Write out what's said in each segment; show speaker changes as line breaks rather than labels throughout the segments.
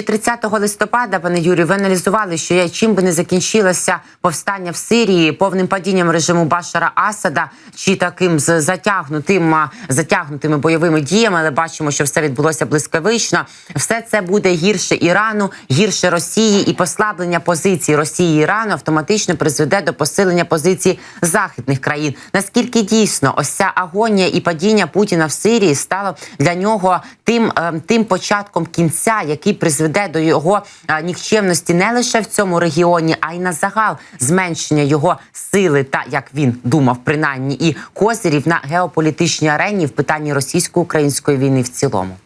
Ще 30 листопада, пане Юрію, ви аналізували, що я чим би не закінчилося повстання в Сирії повним падінням режиму Башара Асада чи таким з затягнутим затягнутими бойовими діями, але бачимо, що все відбулося блискавично. Все це буде гірше Ірану, гірше Росії, і послаблення позицій Росії Ірану автоматично призведе до посилення позицій західних країн. Наскільки дійсно ось ця агонія і падіння Путіна в Сирії стало для нього тим, е, тим початком кінця, який призведе до його е, нікчемності не лише в цьому регіоні, а й на загал зменшення його сили та як він думав, принаймні і козирів на геополітичній арені в питанні російсько-української війни в цілому.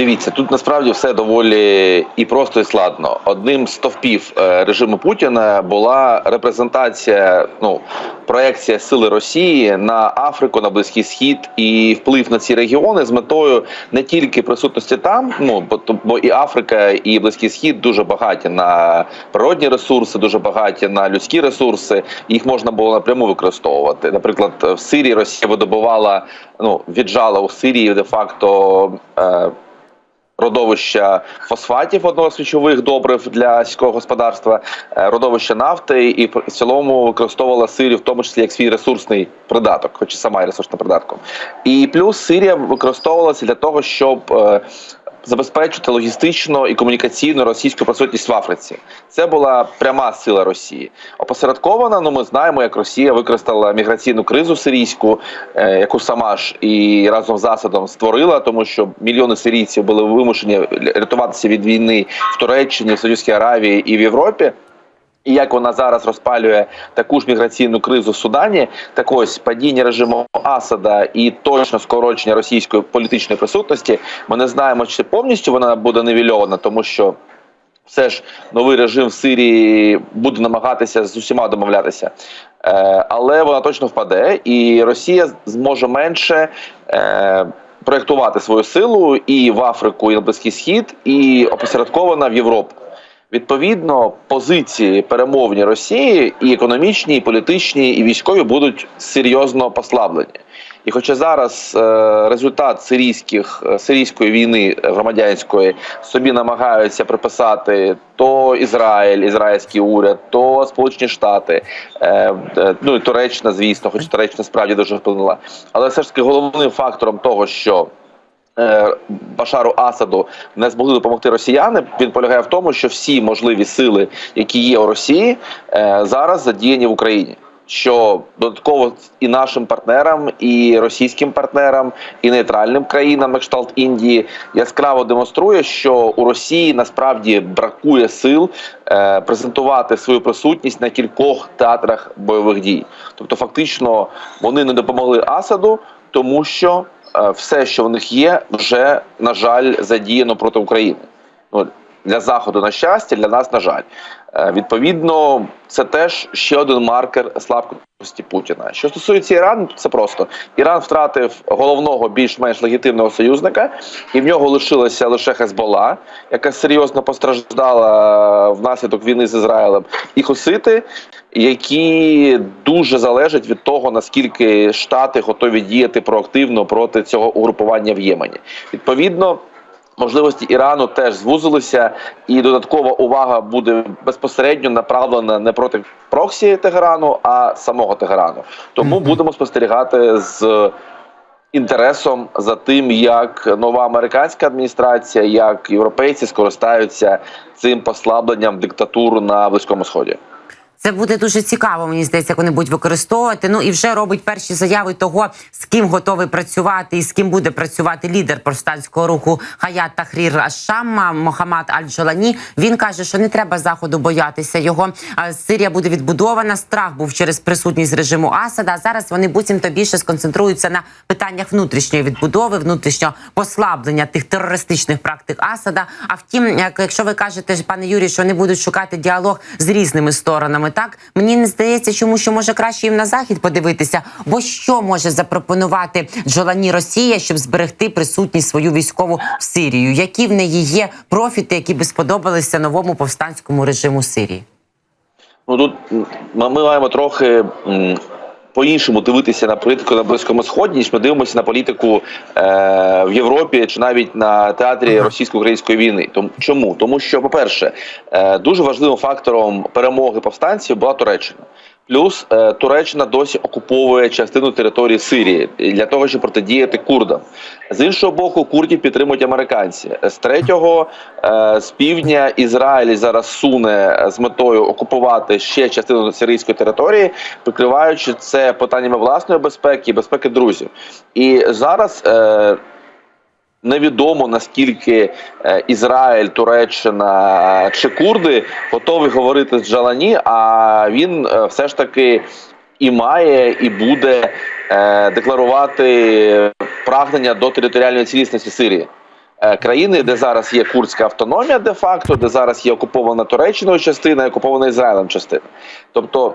Дивіться, тут насправді все доволі і просто і складно. Одним з стовпів е, режиму Путіна була репрезентація, ну проекція сили Росії на Африку, на Близький Схід і вплив на ці регіони з метою не тільки присутності там, ну бо, бо і Африка, і Близький Схід дуже багаті на природні ресурси, дуже багаті на людські ресурси. Їх можна було напряму використовувати. Наприклад, в Сирії Росія видобувала, ну віджала у Сирії де факто. Е, родовища фосфатів одного з ключових добрив для сільського господарства, е, родовища нафти, і в цілому використовувала Сирію, в тому числі як свій ресурсний придаток, хоч і сама є ресурсним придатком. І плюс Сирія використовувалася для того, щоб е, забезпечити логістично і комунікаційну російську присутність в Африці. Це була пряма сила Росії. Опосередкована, ну ми знаємо, як Росія використала міграційну кризу сирійську, е, яку сама ж і разом з Асадом створила, тому що мільйони сирійців були вимушені рятуватися від війни в Туреччині, в Саудівській Аравії і в Європі. І як вона зараз розпалює таку ж міграційну кризу в Судані, так ось падіння режиму Асада і точно скорочення російської політичної присутності, ми не знаємо, чи повністю вона буде невільована, тому що все ж новий режим в Сирії буде намагатися з усіма домовлятися, е, але вона точно впаде, і Росія зможе менше. Е, Проєктувати свою силу і в Африку, і на Близький Схід, і опосередкована в Європу. Відповідно, позиції перемовні Росії і економічні, і політичні, і військові будуть серйозно послаблені. І хоча зараз е, результат сирійських е, сирійської війни громадянської собі намагаються приписати то Ізраїль, ізраїльський уряд, то Сполучені Штати, е, е, ну і Туреччина, звісно, хоч Туреччина справді дуже вплинула. Але все ж таки головним фактором того, що Башару Асаду не змогли допомогти росіяни. Він полягає в тому, що всі можливі сили, які є у Росії, е, зараз задіяні в Україні. Що додатково і нашим партнерам, і російським партнерам, і нейтральним країнам, як кшталт Індії, яскраво демонструє, що у Росії насправді бракує сил е, презентувати свою присутність на кількох театрах бойових дій. Тобто, фактично, вони не допомогли Асаду, тому що Е, все, що в них є, вже на жаль задіяно проти України. Ну для заходу на щастя, для нас на жаль. Е, відповідно, це теж ще один маркер слабкості Путіна. Що стосується Ірану, це просто Іран втратив головного більш-менш легітимного союзника, і в нього лишилася лише Хезбола, яка серйозно постраждала внаслідок війни з Ізраїлем, і Хусити, які дуже залежать від того наскільки Штати готові діяти проактивно проти цього угрупування в Ємені. Відповідно. Можливості Ірану теж звузилися, і додаткова увага буде безпосередньо направлена не проти проксі Тегерану, а самого Тегерану. Тому mm -hmm. будемо спостерігати з інтересом за тим, як нова американська адміністрація, як європейці скористаються цим послабленням диктатур на близькому сході.
Це буде дуже цікаво. Мені здається, як вони будуть використовувати. Ну і вже робить перші заяви того, з ким готовий працювати і з ким буде працювати лідер повстанського руху Хаят Тахрір Ашамма Мохаммад Аль-Джолані. Він каже, що не треба заходу боятися його. Сирія буде відбудована. Страх був через присутність режиму Асада. Зараз вони буцімто більше сконцентруються на питаннях внутрішньої відбудови, внутрішнього послаблення тих терористичних практик Асада. А втім, якщо ви кажете, пане Юрій, що вони будуть шукати діалог з різними сторонами так мені не здається, чому що може краще їм на захід подивитися. Бо що може запропонувати Джолані Росія, щоб зберегти присутність свою військову в Сирію? Які в неї є профіти, які би сподобалися новому повстанському режиму Сирії?
Ну тут ми маємо трохи по-іншому дивитися на політику на близькому сході, ніж ми дивимося на політику е, в Європі чи навіть на театрі російсько-української війни. Тому чому? Тому що, по-перше, е, дуже важливим фактором перемоги повстанців була Туреччина. Плюс е, Туреччина досі окуповує частину території Сирії для того, щоб протидіяти курдам. З іншого боку, курдів підтримують американці. З третього е, з півдня Ізраїль зараз суне з метою окупувати ще частину сирійської території, прикриваючи це питаннями власної безпеки і безпеки друзів. І зараз. Е, Невідомо наскільки е, Ізраїль, Туреччина чи Курди готові говорити з Джалані, а він е, все ж таки і має, і буде е, декларувати прагнення до територіальної цілісності Сирії. Е, Країни, де зараз є курдська автономія, де-факто, де зараз є окупована Туреччиною частина, окупована Ізраїлем частина. Тобто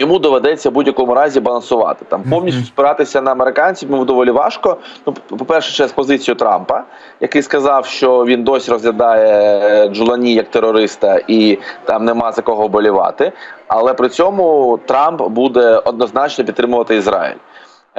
Йому доведеться в будь-якому разі балансувати там повністю спиратися на американців. Йому доволі важко. Ну, по перше, через позицію Трампа, який сказав, що він досі розглядає Джулані як терориста, і там нема за кого болівати. Але при цьому Трамп буде однозначно підтримувати Ізраїль.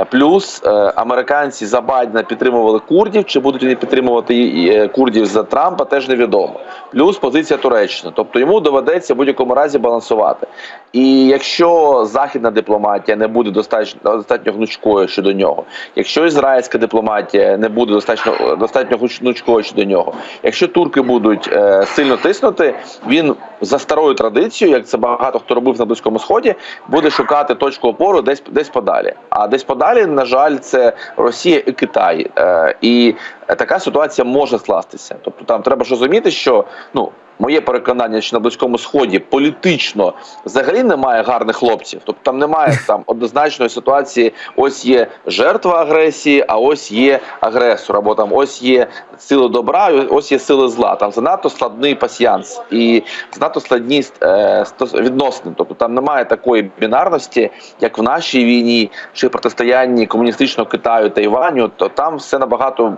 Е, Плюс е, американці за Байдена підтримували курдів, чи будуть вони підтримувати е, курдів за Трампа, теж невідомо. Плюс позиція Туреччини. Тобто йому доведеться в будь-якому разі балансувати. І якщо західна дипломатія не буде достатньо достатньо гнучкою щодо нього, якщо ізраїльська дипломатія не буде достатньо достатньо гнучкою щодо нього, якщо турки будуть е, сильно тиснути, він за старою традицією, як це багато хто робив на близькому сході, буде шукати точку опору десь десь подалі. А десь подалі, на жаль, це Росія і Китай. Е, і така ситуація може скластися. Тобто там треба ж розуміти, що ну. Моє переконання, що на близькому сході політично взагалі немає гарних хлопців. Тобто там немає там однозначної ситуації. Ось є жертва агресії, а ось є агресор, або там ось є сили добра, ось є сили зла. Там занадто складний пасьянс і занадто складні е, відносини. Тобто там немає такої бінарності, як в нашій війні чи протистоянні комуністичного Китаю та Іваню, то там все набагато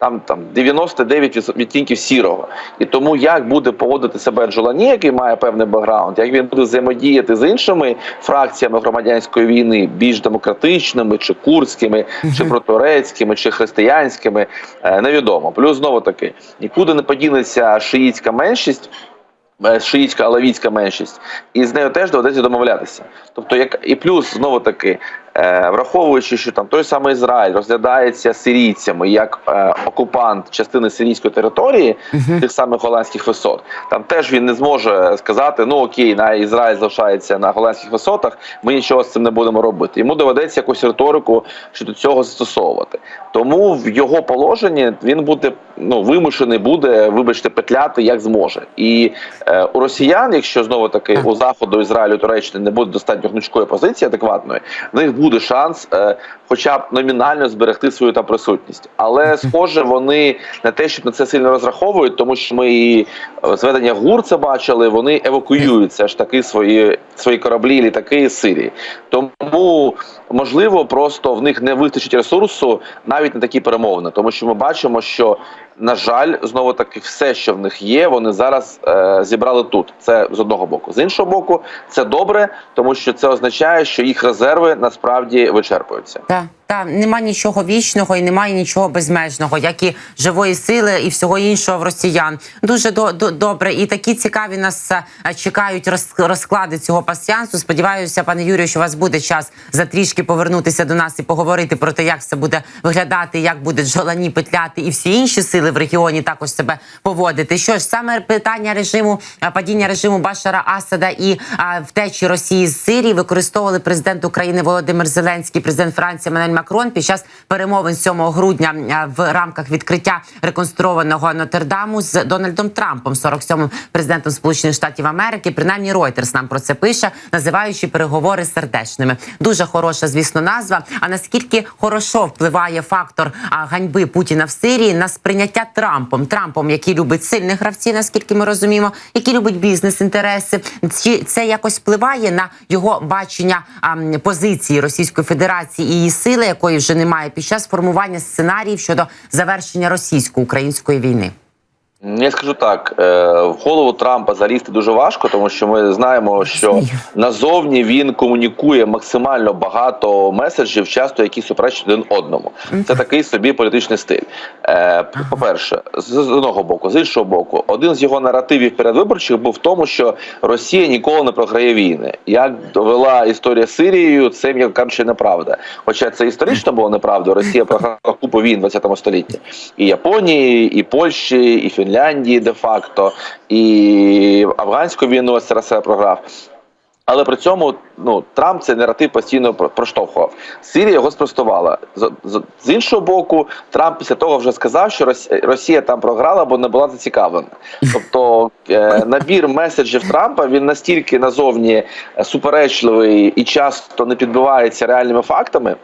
там там 99 відсо- відтінків сірого. І тому як буде поводити себе Джолані, який має певний бекграунд, як він буде взаємодіяти з іншими фракціями громадянської війни, більш демократичними, чи курдськими, чи протурецькими, чи християнськими, е, невідомо. Плюс знову таки нікуди не подінеться шиїцька меншість. е, Шиїцька алавітська меншість, і з нею теж доведеться домовлятися. Тобто, як і плюс знову таки, враховуючи, що там той самий Ізраїль розглядається сирійцями як е, окупант частини сирійської території, тих самих голландських висот, там теж він не зможе сказати: ну окей, на Ізраїль залишається на голландських висотах, ми нічого з цим не будемо робити. Йому доведеться якусь риторику щодо цього застосовувати. Тому в його положенні він буде ну вимушений буде, вибачте, петляти як зможе. І е, у росіян, якщо знову таки у заходу Ізраїлю Туреччини не буде достатньо гнучкої позиції адекватної, в них буде шанс, е, хоча б номінально зберегти свою там присутність. Але схоже, вони не те, щоб на це сильно розраховують, тому що ми і е, зведення ГУР це бачили. Вони евакуюють все ж таки свої свої кораблі, літаки з Сирії. Тому можливо, просто в них не вистачить ресурсу навіть на такі перемовини, тому що ми бачимо, що на жаль, знову таки, все, що в них є, вони зараз е, зібрали тут. Це з одного боку. З іншого боку, це добре, тому що це означає, що їх резерви насправді вичерпуються.
Так, та нема нічого вічного і немає нічого безмежного, як і живої сили і всього іншого в росіян. Дуже до, до добре. І такі цікаві нас е, чекають роз, розклади цього пасіянсу. Сподіваюся, пане Юрію, що у вас буде час за трішки повернутися до нас і поговорити про те, як це буде виглядати, як буде Джолані петляти і всі інші сили в регіоні також себе поводити. Що ж саме питання режиму е, падіння режиму Башара Асада і е, втечі Росії з Сирії використовували президент України Володимир Зеленський, президент Франції Манель Макрон під час перемовин 7 грудня в рамках відкриття реконструованого Нотр-Даму з Дональдом Трампом, 47-м президентом Сполучених Штатів Америки. Принаймні Reuters нам про це пише, називаючи переговори сердечними. Дуже хороша, звісно, назва. А наскільки хорошо впливає фактор ганьби Путіна в Сирії на сприйняття Трампом, Трампом, який любить сильних гравців, наскільки ми розуміємо, який любить бізнес-інтереси, чи це якось впливає на його бачення позиції Російської Федерації і її сили, якої вже немає під час формування сценаріїв щодо завершення російсько-української війни?
Я скажу так: е, в голову Трампа залізти дуже важко, тому що ми знаємо, що назовні він комунікує максимально багато меседжів, часто які суперечать один одному. Це такий собі політичний стиль. Е, По-перше, з з одного боку, з іншого боку, один з його наративів передвиборчих був в тому, що Росія ніколи не програє війни. Як довела історія з Сирією, це м'яко кажучи, неправда. Хоча це історично було неправда. Росія програла купу війн в 20 столітті і Японії, і Польщі, і Фінляндії, де-факто, і афганську війну СРСР програв. Але при цьому ну Трамп цей наратив постійно проштовхував. Сирія його спростувала. З, з, з іншого боку, Трамп після того вже сказав, що Росія там програла, бо не була зацікавлена. Тобто е, набір меседжів Трампа він настільки назовні суперечливий і часто не підбивається реальними фактами.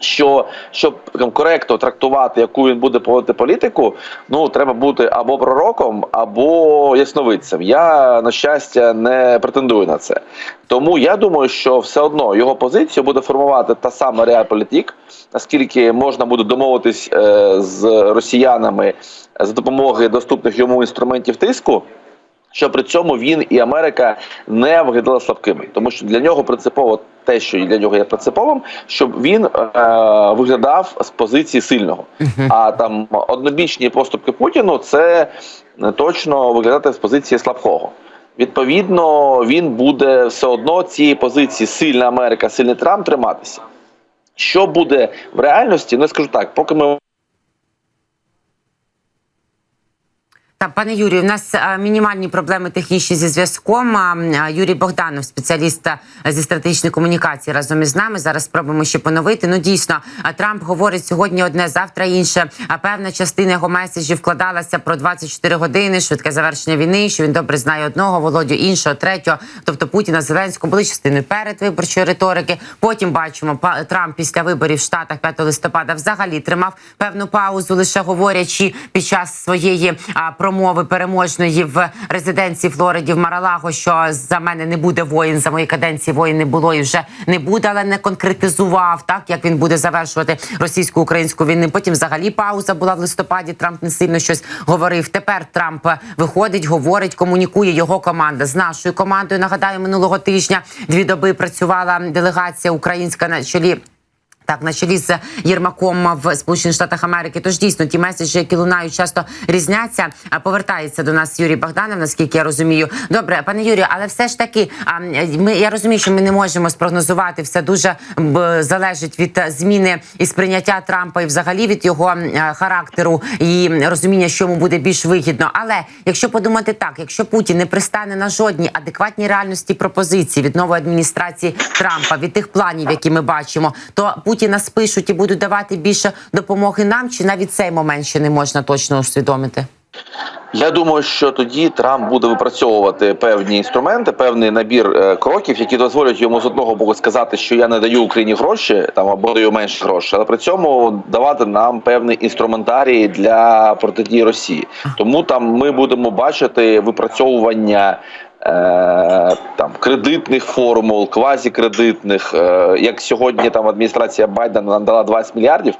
Що щоб там, коректно трактувати, яку він буде поводити політику, ну треба бути або пророком, або ясновидцем. Я на щастя не претендую на це. Тому я думаю, що все одно його позицію буде формувати та сама реалполітик, наскільки можна буде домовитись е, з росіянами за допомогою доступних йому інструментів тиску що при цьому він і Америка не виглядали слабкими, тому що для нього принципово те, що для нього є принциповим, щоб він е, виглядав з позиції сильного. А там однобічні поступки Путіну це точно виглядати з позиції слабкого. Відповідно, він буде все одно цієї позиції сильна Америка, сильний Трамп триматися. Що буде в реальності? Ну я скажу так, поки ми
Та пане Юрію, у нас е, мінімальні проблеми технічні зі зв'язком. Юрій Богданов, спеціаліст е, зі стратегічної комунікації, разом із нами. Зараз спробуємо ще поновити. Ну дійсно, а, Трамп говорить сьогодні одне, завтра інше. А певна частина його меседжів вкладалася про 24 години, швидке завершення війни. Що він добре знає одного, володю іншого, третього. Тобто Путіна Зеленського були частиною передвиборчої риторики. Потім бачимо, Трамп після виборів в Штатах 5 листопада взагалі тримав певну паузу, лише говорячи під час своєї а, промови переможної в резиденції Флориді в Маралаго, що за мене не буде воїн, за моєї каденції воїн не було і вже не буде, але не конкретизував так, як він буде завершувати російсько-українську війну. Потім взагалі пауза була в листопаді. Трамп не сильно щось говорив. Тепер Трамп виходить, говорить, комунікує його команда з нашою командою. Нагадаю, минулого тижня дві доби працювала делегація українська на чолі. Так, на чолі з Єрмаком в Сполучених Штатах Америки. Тож дійсно ті меседжі, які лунають, часто різняться. А повертається до нас Юрій Богданов, наскільки я розумію. Добре, пане Юрію, але все ж таки, а, ми я розумію, що ми не можемо спрогнозувати. Все дуже б, залежить від зміни і сприйняття Трампа, і взагалі від його характеру і розуміння, що йому буде більш вигідно. Але якщо подумати так, якщо Путін не пристане на жодні адекватні реальності пропозиції від нової адміністрації Трампа, від тих планів, які ми бачимо, то Путіна спишуть і будуть давати більше допомоги нам, чи навіть цей момент ще не можна точно усвідомити?
Я думаю, що тоді Трамп буде випрацьовувати певні інструменти, певний набір е, кроків, які дозволять йому з одного боку сказати, що я не даю Україні гроші там або даю менше грошей, але при цьому давати нам певний інструментарій для протидії Росії. Тому там ми будемо бачити випрацьовування. Е, Там кредитних формул, квазікредитних, е, як сьогодні там адміністрація Байдена надала 20 мільярдів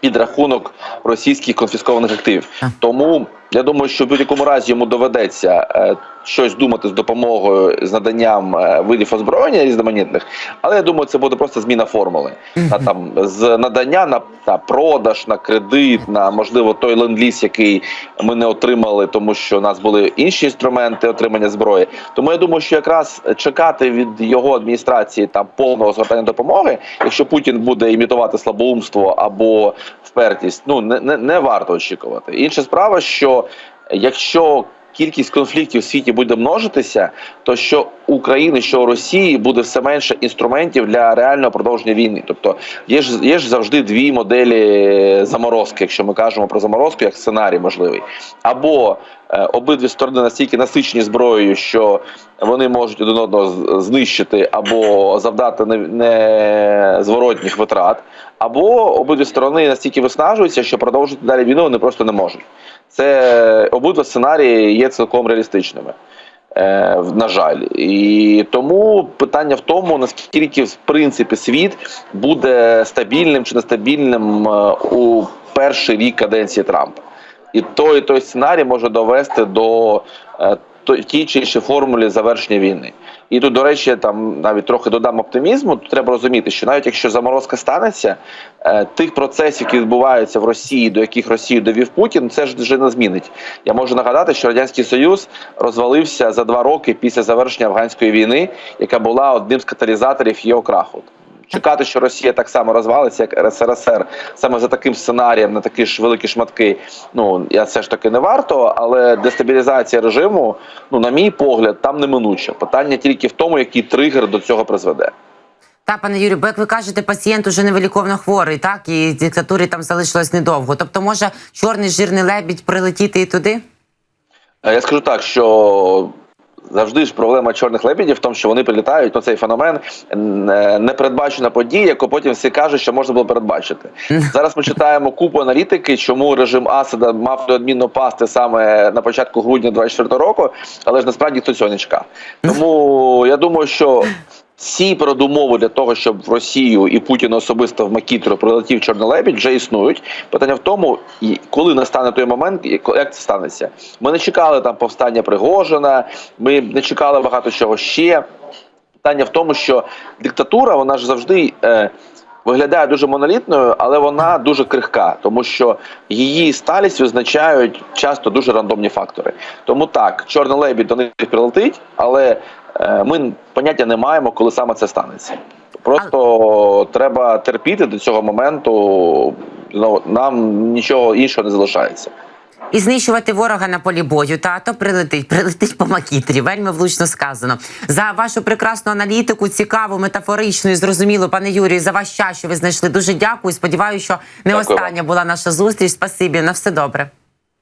під рахунок російських конфіскованих активів. Тому я думаю, що в будь-якому разі йому доведеться е, щось думати з допомогою з наданням е, видів озброєння різноманітних, але я думаю, це буде просто зміна формули. Та там з надання на, на продаж, на кредит, на можливо той ленд-ліз, який ми не отримали, тому що у нас були інші інструменти отримання зброї. Тому я думаю, що якраз чекати від його адміністрації там повного згортання допомоги, якщо Путін буде імітувати слабоумство або впертість, ну не, не, не варто очікувати. Інша справа, що якщо кількість конфліктів в світі буде множитися, то що України, що у Росії буде все менше інструментів для реального продовження війни. Тобто є ж є ж завжди дві моделі заморозки, якщо ми кажемо про заморозку як сценарій можливий, або е, обидві сторони настільки насичені зброєю, що вони можуть один одного знищити або завдати не- незворотніх витрат, або обидві сторони настільки виснажуються, що продовжити далі війну вони просто не можуть. Це обидва сценарії є цілком реалістичними. Е, на жаль, і тому питання в тому, наскільки в принципі світ буде стабільним чи нестабільним е, у перший рік каденції Трампа. І той і той сценарій може довести до е, тій чи іншій формулі завершення війни. І тут, до речі, там навіть трохи додам оптимізму. Тут треба розуміти, що навіть якщо заморозка станеться, е, тих процесів, які відбуваються в Росії, до яких Росію довів Путін, це ж вже не змінить. Я можу нагадати, що радянський союз розвалився за два роки після завершення афганської війни, яка була одним з каталізаторів його краху. Чекати, що Росія так само розвалиться, як РСРСР, саме за таким сценарієм на такі ж великі шматки. Ну я все ж таки не варто, але дестабілізація режиму, ну на мій погляд, там неминуча. Питання тільки в тому, який тригер до цього призведе.
Та, пане Юрію, бо як ви кажете, пацієнт уже невиліковно хворий, так і диктатурі там залишилось недовго. Тобто, може чорний жирний лебідь прилетіти і туди?
Е, Я скажу так, що завжди ж проблема чорних лебідів в тому, що вони прилітають. Ну цей феномен е, непередбачена подія, яку потім всі кажуть, що можна було передбачити. Зараз ми читаємо купу аналітики, чому режим Асада мав неодмінно пасти саме на початку грудня 24 року, але ж насправді хто цього не чекав. Тому я думаю, що. Всі передумови для того, щоб в Росію і Путін особисто в Макітру прилетів Чорний лебідь, вже існують. Питання в тому, і коли настане той момент, як це станеться. Ми не чекали там повстання Пригожина, ми не чекали багато чого ще. Питання в тому, що диктатура, вона ж завжди. Е, Виглядає дуже монолітною, але вона дуже крихка, тому що її сталість визначають часто дуже рандомні фактори. Тому так, чорний лебідь до них прилетить, але ми поняття не маємо, коли саме це станеться. Просто треба терпіти до цього моменту. Ну, нам нічого іншого не залишається.
І знищувати ворога на полі бою. Та то прилетить, прилетить по макітрі. Вельми влучно сказано. За вашу прекрасну аналітику, цікаву, метафоричну і зрозумілу, пане Юрію, за ваш час, що ви знайшли. Дуже дякую. Сподіваюся, що не
Дякую
остання була наша зустріч. Спасибі, на все добре.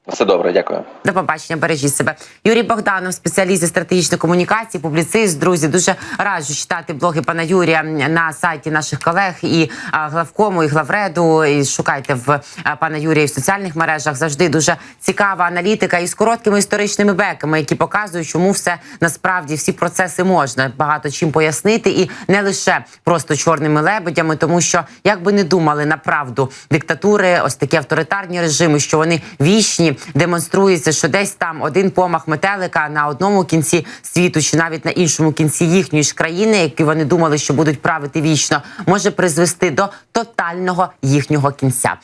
Все добре, дякую.
До побачення, бережіть себе. Юрій Богданов, спеціаліст зі стратегічної комунікації, публіцист. Друзі, дуже раджу читати блоги пана Юрія на сайті наших колег і главкому, і главреду. І шукайте в пана Юрія в соціальних мережах. Завжди дуже цікава аналітика і з короткими історичними беками, які показують, чому все насправді всі процеси можна багато чим пояснити, і не лише просто чорними лебедями, тому що як би не думали направду диктатури, ось такі авторитарні режими, що вони вічні, демонструється, що десь там один помах метелика на одному кінці світу, чи навіть на іншому кінці їхньої ж країни, які вони думали, що будуть правити вічно, може призвести до тотального їхнього кінця.